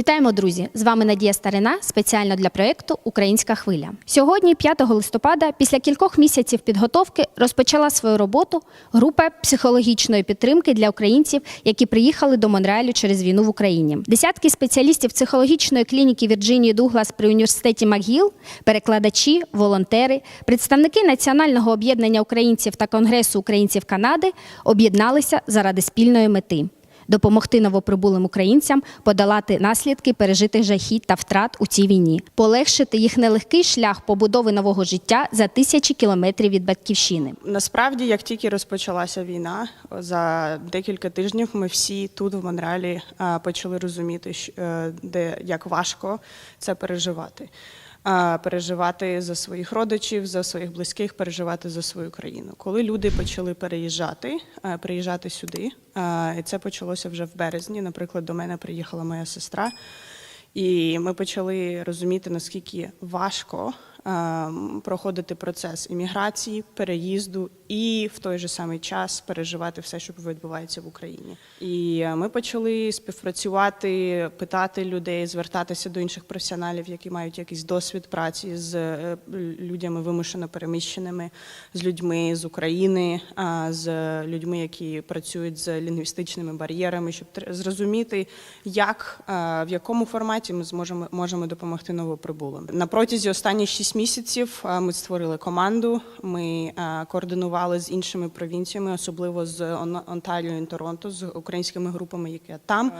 Вітаємо, друзі! З вами Надія Старина спеціально для проєкту Українська хвиля. Сьогодні, 5 листопада, після кількох місяців підготовки, розпочала свою роботу група психологічної підтримки для українців, які приїхали до Монреалю через війну в Україні. Десятки спеціалістів психологічної клініки Вірджинії Дуглас при університеті МакГіл, перекладачі, волонтери, представники Національного об'єднання українців та Конгресу українців Канади об'єдналися заради спільної мети допомогти новоприбулим українцям подолати наслідки пережитих жахіть та втрат у цій війні, полегшити їх нелегкий шлях побудови нового життя за тисячі кілометрів від батьківщини. Насправді, як тільки розпочалася війна, за декілька тижнів ми всі тут в Монреалі почали розуміти, е, де як важко це переживати. Переживати за своїх родичів, за своїх близьких, переживати за свою країну. Коли люди почали переїжджати, приїжджати сюди, і це почалося вже в березні. Наприклад, до мене приїхала моя сестра, і ми почали розуміти, наскільки важко проходити процес імміграції, переїзду і в той же самий час переживати все, що відбувається в Україні. І е, ми почали співпрацювати, питати людей, звертатися до інших професіоналів, які мають якийсь досвід праці з е, людьми вимушено переміщеними, з людьми з України, з людьми, які працюють з лінгвістичними бар'єрами, щоб зрозуміти, як е, в якому форматі ми зможемо можемо допомогти новоприбулим. На протязі останніх шість місяців ми створили команду. Ми координували з іншими провінціями, особливо з Он- Онтаріо і Торонто, з українськими групами, які там.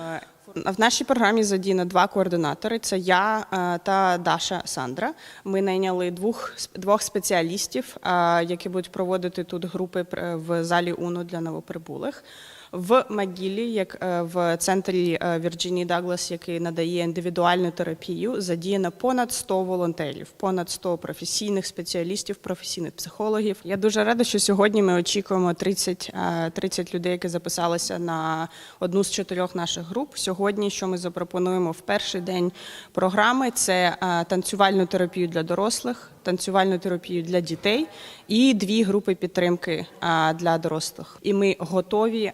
В нашій програмі задіяно два координатори: це я е, та Даша Сандра. Ми найняли двох двох спеціалістів, е, які будуть проводити тут групи в залі УНО для новоприбулих. В Магілі, як е, в центрі Вірджинії Даглас, який надає індивідуальну терапію, задіяно понад 100 волонтерів, понад 100 професійних спеціалістів, професійних психологів. Я дуже рада, що сьогодні ми очікуємо 30, е, 30 людей, які записалися на одну з чотирьох наших груп. Сьогодні, що ми запропонуємо в перший день програми, це е, танцювальну терапію для дорослих, танцювальну терапію для дітей і дві групи підтримки для дорослих. І ми готові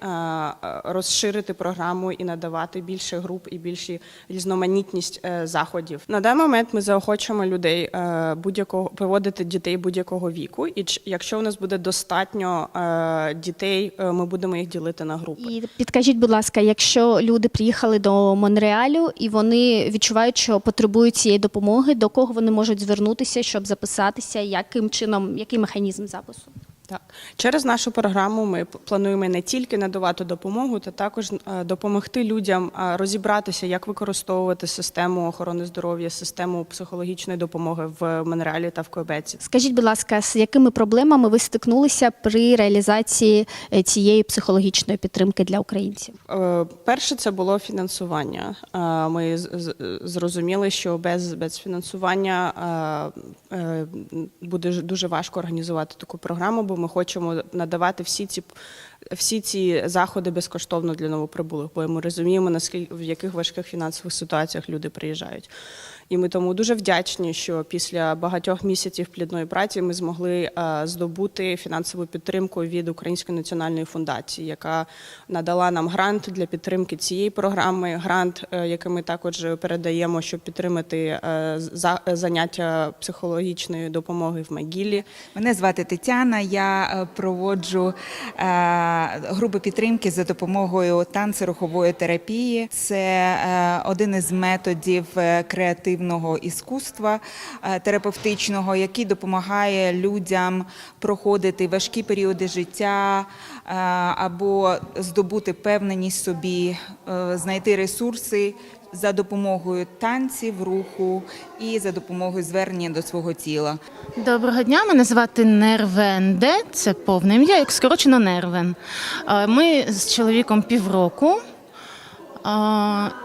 розширити програму і надавати більше груп і більше різноманітність е, заходів. На даний момент ми заохочуємо людей е, будь-якого приводити дітей будь-якого віку. І якщо у нас буде достатньо е, дітей, ми будемо їх ділити на групи. І підкажіть, будь ласка, якщо люди приїхали до Монреалю і вони відчувають, що потребують цієї допомоги, до кого вони можуть звернутися, щоб записатися, яким чином, який механізм запису? Так, через нашу програму ми плануємо не тільки надавати допомогу, та також е, допомогти людям е, розібратися, як використовувати систему охорони здоров'я, систему психологічної допомоги в Монреалі та в Квебеці. Скажіть, будь ласка, з якими проблемами ви стикнулися при реалізації е, цієї психологічної підтримки для українців? Перше, це було фінансування. Ми зрозуміли, що без, без фінансування буде дуже важко організувати таку програму, бо ми хочемо надавати всі ці всі ці заходи безкоштовно для новоприбулих, бо ми розуміємо, наскільки в яких важких фінансових ситуаціях люди приїжджають. І ми тому дуже вдячні, що після багатьох місяців плідної праці ми змогли е, здобути фінансову підтримку від Української національної фундації, яка надала нам грант для підтримки цієї програми. Грант, е, який ми також передаємо, щоб підтримати е, за- заняття психологічної допомоги в Магілі. Мене звати Тетяна. Я проводжу групи підтримки за допомогою танцерухової терапії. Це один із методів е, креативного іскусства е, терапевтичного, який допомагає людям проходити важкі періоди життя е, або здобути впевненість собі, е, знайти ресурси за допомогою танців, руху і за допомогою звернення до свого тіла. Доброго дня, мене звати Нервен Де, це повне ім'я, як скорочено Нервен. Ми з чоловіком півроку.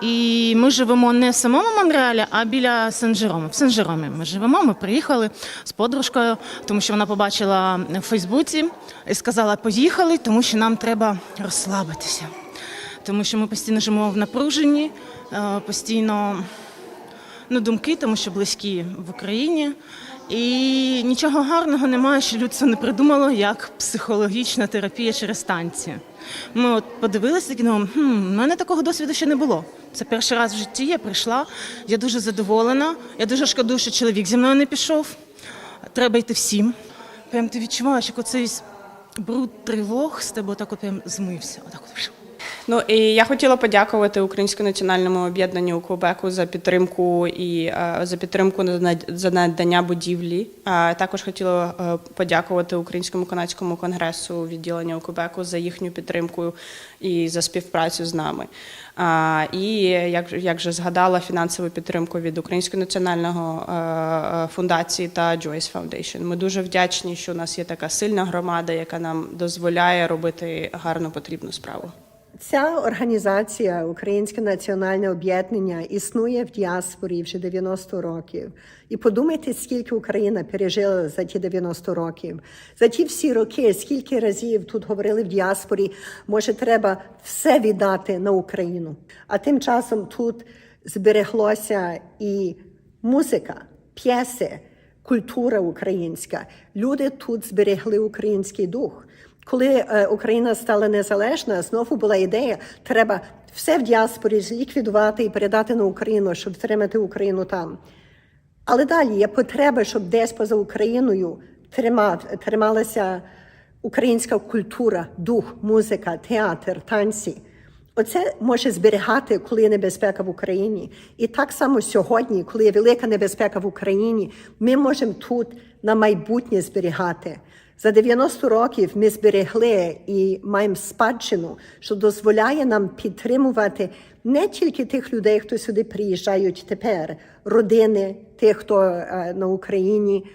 І ми живемо не в самому Монреалі, а біля Сен-Жерома. В Сен-Жеромі ми живемо. Ми приїхали з подружкою, тому що вона побачила в Фейсбуці і сказала: поїхали, тому що нам треба розслабитися. Тому що ми постійно живемо в напруженні, е, постійно ну, думки, тому що близькі в Україні. І нічого гарного немає, що людство не придумало як психологічна терапія через танці. Ми от подивилися такі, ну, хм, в мене такого досвіду ще не було. Це перший раз в житті я прийшла. Я дуже задоволена. Я дуже шкодую, що чоловік зі мною не пішов. Треба йти всім. Прям ти відчуваєш, як оцей бруд тривог з тебе отак от прям змився. Отак от. Ну і я хотіла подякувати Українському національному об'єднанню у Квебеку за підтримку і е, за підтримку за надання будівлі. Також хотіла е, подякувати Українському канадському конгресу відділення у Квебеку за їхню підтримку і за співпрацю з нами. І як, як же згадала фінансову підтримку від Українського національного е, фундації та Joyce Foundation. Ми дуже вдячні, що у нас є така сильна громада, яка нам дозволяє робити гарну потрібну справу. Ця організація Українське національне об'єднання існує в діаспорі вже 90 років. І подумайте, скільки Україна пережила за ті 90 років. За ті всі роки, скільки разів тут говорили в діаспорі, може, треба все віддати на Україну. А тим часом тут збереглося і музика, п'єси, культура українська. Люди тут зберегли український дух. Коли е, Україна стала незалежна, знову була ідея, треба все в діаспорі зліквідувати і передати на Україну, щоб втримати Україну там. Але далі є потреба, щоб десь поза Україною тримав, трималася українська культура, дух, музика, театр, танці. Оце може зберігати, коли є небезпека в Україні. І так само сьогодні, коли є велика небезпека в Україні, ми можемо тут на майбутнє зберігати. За 90 років ми зберегли і маємо спадщину, що дозволяє нам підтримувати не тільки тих людей, хто сюди приїжджають тепер, родини тих, хто е, на Україні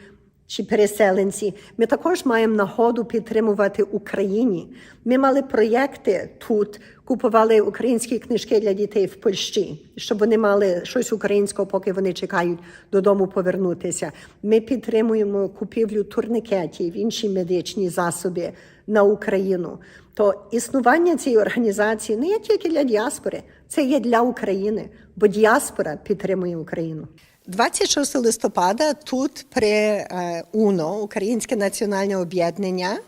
чи переселенці. Ми також маємо нагоду підтримувати Україні. Ми мали проєкти тут, купували українські книжки для дітей в Польщі, щоб вони мали щось українського, поки вони чекають додому повернутися. Ми підтримуємо купівлю турникетів, інші медичні засоби на Україну. То існування цієї організації не є тільки для діаспори, це є для України, бо діаспора підтримує Україну. 26 листопада тут при е, УНО, Українське національне об'єднання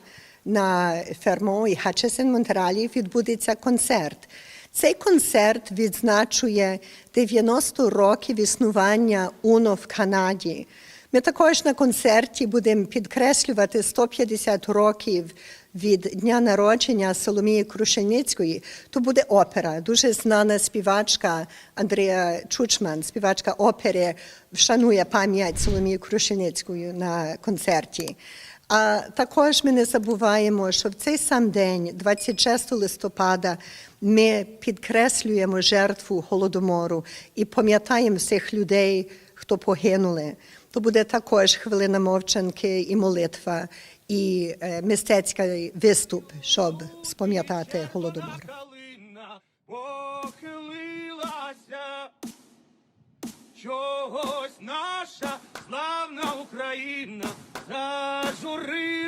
на Фермо і Хатчесен Монтералі відбудеться концерт. Цей концерт відзначує 90 років існування УНО в Канаді. Ми також на концерті будемо підкреслювати 150 років від дня народження Соломії Крушеницької. То буде опера. Дуже знана співачка Андрія Чучман, співачка опери, вшанує пам'ять Соломії Крушеницької на концерті. А також ми не забуваємо, що в цей сам день, 26 листопада, ми підкреслюємо жертву голодомору і пам'ятаємо всіх людей, хто погинули. То буде також хвилина мовчанки і молитва, і е, мистецький виступ, щоб спам'ятати голодомор. Похилилася, чогось наша славна Україна зажурилася.